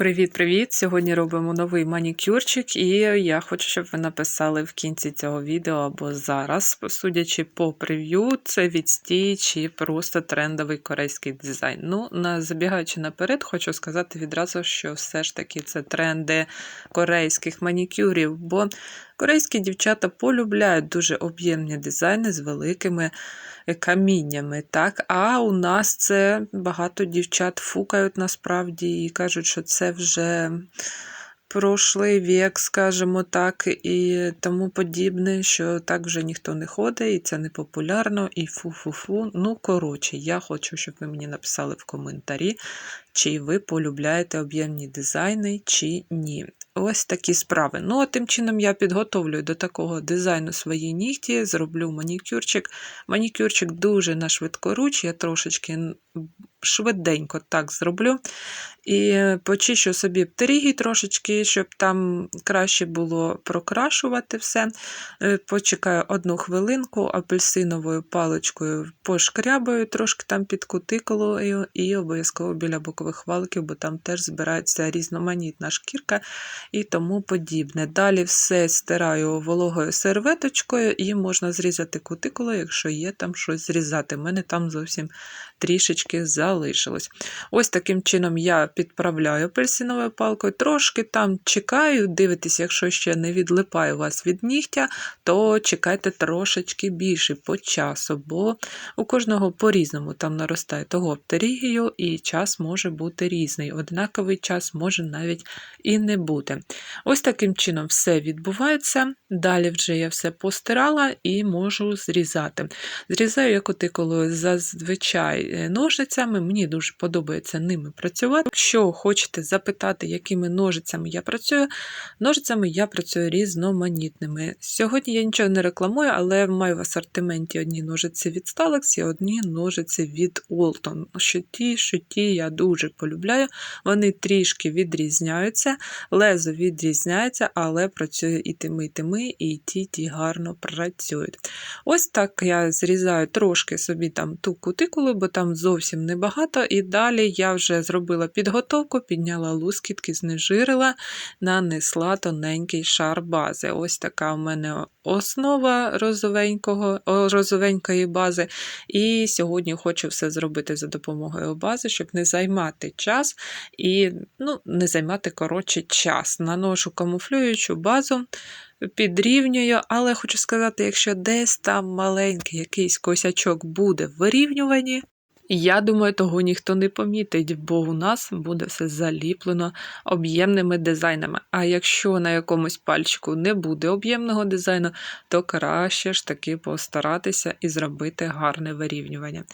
Привіт-привіт! Сьогодні робимо новий манікюрчик, і я хочу, щоб ви написали в кінці цього відео або зараз, судячи по прев'ю, це відстій чи просто трендовий корейський дизайн. Ну, на, забігаючи наперед, хочу сказати відразу, що все ж таки це тренди корейських манікюрів, бо корейські дівчата полюбляють дуже об'ємні дизайни з великими каміннями. так? А у нас це багато дівчат фукають насправді і кажуть, що це вже прошлий вік, скажімо так, і тому подібне, що так вже ніхто не ходить, і це не популярно, і фу-фу-фу. Ну, коротше, я хочу, щоб ви мені написали в коментарі, чи ви полюбляєте об'ємні дизайни, чи ні. Ось такі справи. Ну, а тим чином я підготовлюю до такого дизайну свої нігті, зроблю манікюрчик. Манікюрчик дуже на швидкоруч, я трошечки швиденько так зроблю. І почищу собі птеріги трошечки, щоб там краще було прокрашувати все. Е, почекаю одну хвилинку, апельсиновою паличкою пошкрябаю трошки там під кутикулою і обов'язково біля бокових валиків, бо там теж збирається різноманітна шкірка і тому подібне. Далі все стираю вологою серветочкою і можна зрізати кутикулу, якщо є там щось зрізати. У мене там зовсім трішечки залишилось. Ось таким чином я підправляю апельсиновою палкою, трошки там чекаю, дивитесь, якщо ще не відлипає вас від нігтя, то чекайте трошечки більше по часу, бо у кожного по-різному там наростає того птерігію, і час може бути різний. Однаковий час може навіть і не бути. Ось таким чином все відбувається. Далі вже я все постирала і можу зрізати. Зрізаю я кутикулою зазвичай е, ножицями, мені дуже подобається ними працювати. Якщо хочете запитати, якими ножицями я працюю, ножицями я працюю різноманітними. Сьогодні я нічого не рекламую, але маю в асортименті одні ножиці від Stalex і одні ножиці від Olton. Що ті, що ті я дуже полюбляю. Вони трішки відрізняються, лезо відрізняється, але працює і тими, і тими, і ті, ті гарно працюють. Ось так я зрізаю трошки собі там ту кутикулу, бо там зовсім небагато. І далі я вже зробила підготовку, підняла лускітки, знежирила, нанесла тоненький шар бази. Ось така у мене основа розовенького, розовенької бази. І сьогодні хочу все зробити за допомогою бази, щоб не займати час і ну, не займати коротше час. Наношу камуфлюючу базу. Підрівнюю, але хочу сказати, якщо десь там маленький якийсь косячок буде в вирівнюванні, я думаю, того ніхто не помітить, бо у нас буде все заліплено об'ємними дизайнами. А якщо на якомусь пальчику не буде об'ємного дизайну, то краще ж таки постаратися і зробити гарне вирівнювання.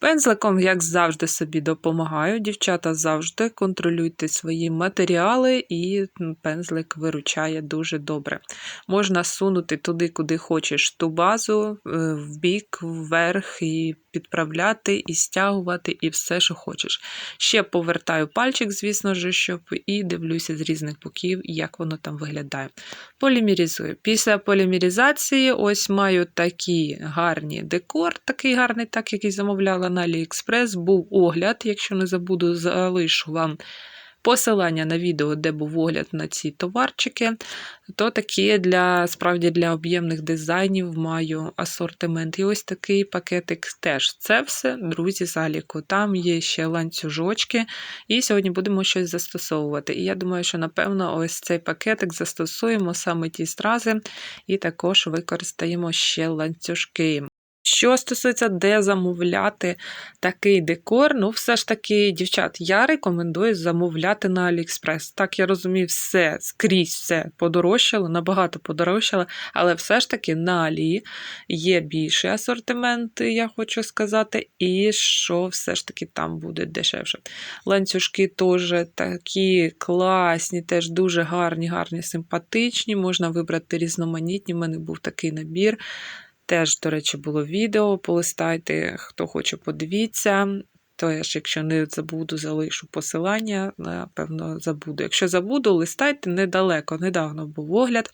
Пензликом, як завжди, собі допомагаю. Дівчата завжди контролюйте свої матеріали, і пензлик виручає дуже добре. Можна сунути туди, куди хочеш ту базу, е, в бік, вверх і підправляти, і стягувати, і все, що хочеш. Ще повертаю пальчик, звісно ж, щоб і дивлюся з різних боків, як воно там виглядає. Полімерізую. Після полімерізації ось маю такі гарні декор, такий гарний, так, який замовляла на AliExpress. Був огляд, якщо не забуду, залишу вам посилання на відео, де був огляд на ці товарчики, то такі для справді для об'ємних дизайнів маю асортимент. І ось такий пакетик теж. Це все, друзі, заліку. Там є ще ланцюжочки, і сьогодні будемо щось застосовувати. І я думаю, що, напевно, ось цей пакетик застосуємо саме ті стрази, і також використаємо ще ланцюжки. Що стосується, де замовляти такий декор, ну, все ж таки, дівчат, я рекомендую замовляти на Aliexpress. Так, я розумію, все скрізь все подорожчало, набагато подорожчало, але все ж таки на Алі є більший асортимент, я хочу сказати, і що все ж таки там буде дешевше. Ланцюжки теж такі класні, теж дуже гарні, гарні, симпатичні. Можна вибрати різноманітні. У мене був такий набір. Теж, до речі, було відео, полистайте, хто хоче, подивіться. Тож, якщо не забуду, залишу посилання, напевно, забуду. Якщо забуду, листайте недалеко, недавно був огляд.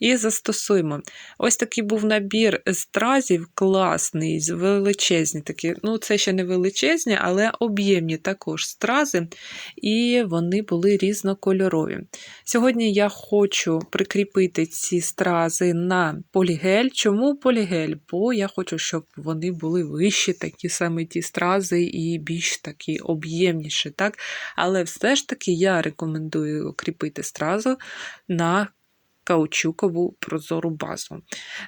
І застосуємо. Ось такий був набір стразів, класний, величезні такі. Ну, це ще не величезні, але об'ємні також стрази, і вони були різнокольорові. Сьогодні я хочу прикріпити ці стрази на полігель. Чому полігель? Бо я хочу, щоб вони були вищі, такі саме ті стрази, і більш такі об'ємніші. так? Але все ж таки я рекомендую кріпити стразу на каучукову прозору базу.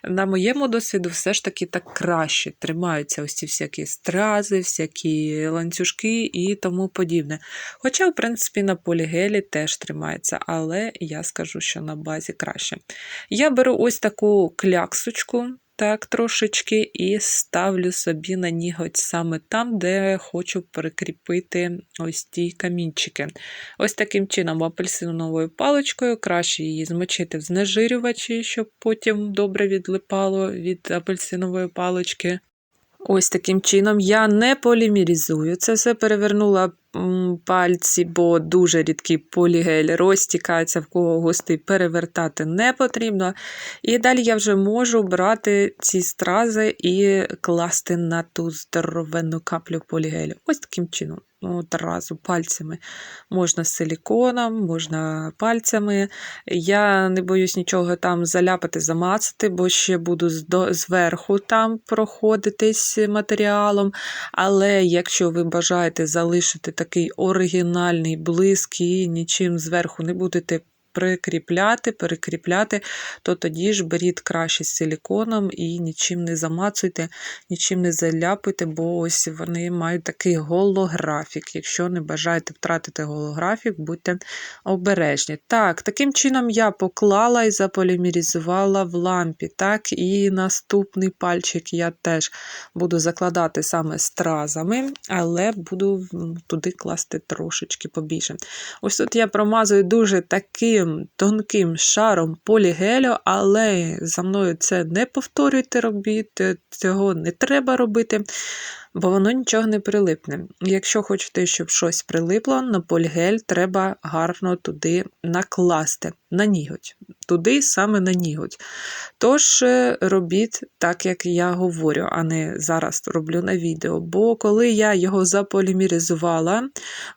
На моєму досвіду, все ж таки так краще тримаються ось ці всякі стрази, всякі ланцюжки і тому подібне. Хоча, в принципі, на полігелі теж тримається, але я скажу, що на базі краще. Я беру ось таку кляксочку так трошечки і ставлю собі на ніготь саме там, де хочу прикріпити ось ті камінчики. Ось таким чином, апельсиновою паличкою, краще її змочити в знежирювачі, щоб потім добре відлипало від апельсинової палички. Ось таким чином я не полімерізую. Це все перевернула пальці, бо дуже рідкий полігель розтікається, в кого густий перевертати не потрібно. І далі я вже можу брати ці стрази і класти на ту здоровенну каплю полігелю. Ось таким чином. Одразу пальцями. Можна з силіконом, можна пальцями. Я не боюсь нічого там заляпати, замацати, бо ще буду зверху там проходитись матеріалом. Але якщо ви бажаєте залишити такий оригінальний блиск і нічим зверху не будете прикріпляти, перекріпляти, то тоді ж беріть краще з силіконом і нічим не замацуйте, нічим не заляпуйте, бо ось вони мають такий голографік. Якщо не бажаєте втратити голографік, будьте обережні. Так, таким чином я поклала і заполімерізувала в лампі. Так, І наступний пальчик я теж буду закладати саме стразами, але буду туди класти трошечки побільше. Ось тут я промазую дуже таким таким тонким шаром полігелю, але за мною це не повторюйте, робіть, цього не треба робити бо воно нічого не прилипне. Якщо хочете, щоб щось прилипло, на полігель треба гарно туди накласти, на ніготь. Туди саме на ніготь. Тож е, робіть так, як я говорю, а не зараз роблю на відео. Бо коли я його заполімеризувала,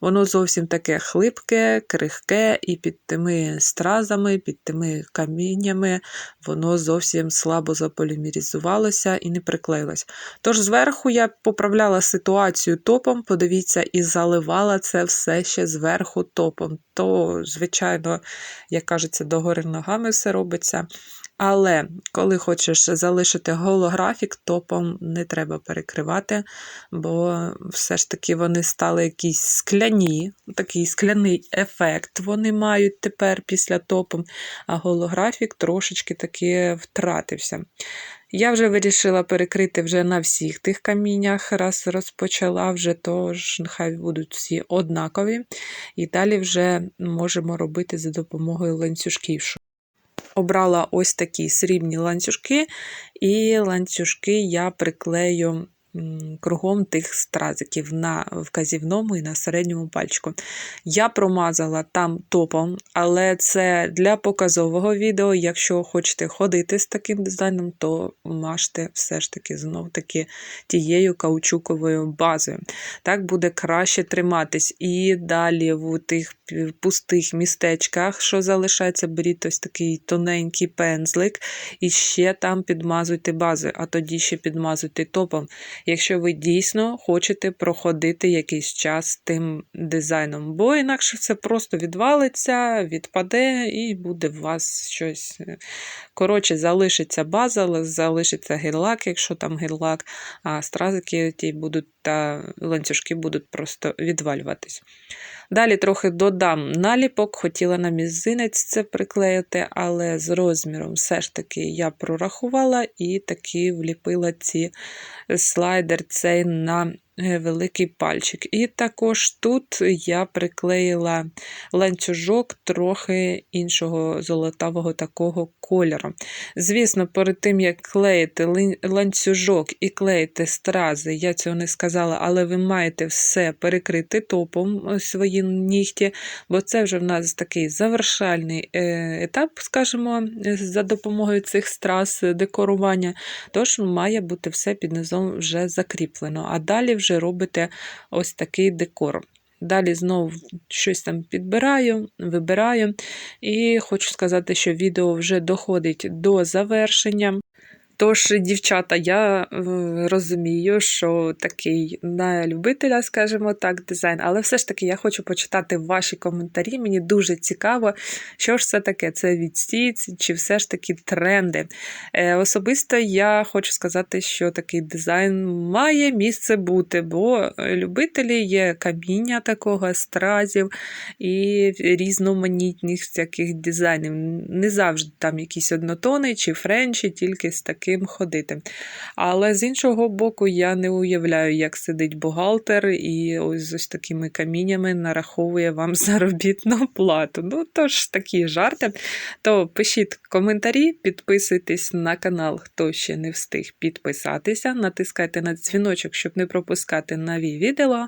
воно зовсім таке хлипке, крихке, і під тими стразами, під тими каміннями воно зовсім слабо заполімеризувалося і не приклеїлось. Тож зверху я поправляю виправляла ситуацію топом, подивіться, і заливала це все ще зверху топом. То, звичайно, як кажеться, догори ногами все робиться. Але коли хочеш залишити голографік, топом не треба перекривати, бо все ж таки вони стали якісь скляні, такий скляний ефект вони мають тепер після топом, а голографік трошечки таки втратився. Я вже вирішила перекрити вже на всіх тих каміннях, раз розпочала вже, тож нехай будуть всі однакові. І далі вже можемо робити за допомогою ланцюжків. Обрала ось такі срібні ланцюжки, і ланцюжки я приклею кругом тих стразиків на вказівному і на середньому пальчику. Я промазала там топом, але це для показового відео. Якщо хочете ходити з таким дизайном, то мажте все ж таки знов-таки тією каучуковою базою. Так буде краще триматись. І далі в тих пустих містечках, що залишається, беріть ось такий тоненький пензлик, і ще там підмазуйте базою, а тоді ще підмазуйте топом якщо ви дійсно хочете проходити якийсь час тим дизайном. Бо інакше все просто відвалиться, відпаде, і буде у вас щось. Е, коротше, залишиться база, залишиться гель-лак, якщо там гель-лак, а стразики ті будуть та ланцюжки будуть просто відвалюватись. Далі трохи додам наліпок, хотіла на мізинець це приклеїти, але з розміром все ж таки я прорахувала і таки вліпила ці слайдер цей на великий пальчик. І також тут я приклеїла ланцюжок трохи іншого золотавого такого кольору. Звісно, перед тим, як клеїти ланцюжок і клеїти стрази, я цього не сказала, але ви маєте все перекрити топом е, свої нігті, бо це вже в нас такий завершальний е, етап, скажімо, е, за допомогою цих страз е, декорування. Тож має бути все під низом вже закріплено. А далі вже робите ось такий декор. Далі знову щось там підбираю, вибираю. І хочу сказати, що відео вже доходить до завершення. Тож, дівчата, я е, розумію, що такий на любителя, скажімо так, дизайн, але все ж таки я хочу почитати ваші коментарі. Мені дуже цікаво, що ж це таке? Це відстій, чи все ж таки тренди. Е, Особисто я хочу сказати, що такий дизайн має місце бути, бо любителі є каміння такого, стразів і різноманітних всяких дизайнів. Не завжди там якісь однотони чи френчі, тільки з таким ходити. Але з іншого боку, я не уявляю, як сидить бухгалтер і ось ось такими каміннями нараховує вам заробітну плату. Ну, тож такі жарти. То пишіть коментарі, підписуйтесь на канал, хто ще не встиг підписатися, натискайте на дзвіночок, щоб не пропускати нові відео.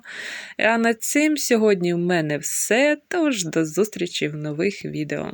А на цим сьогодні в мене все. Тож до зустрічі в нових відео.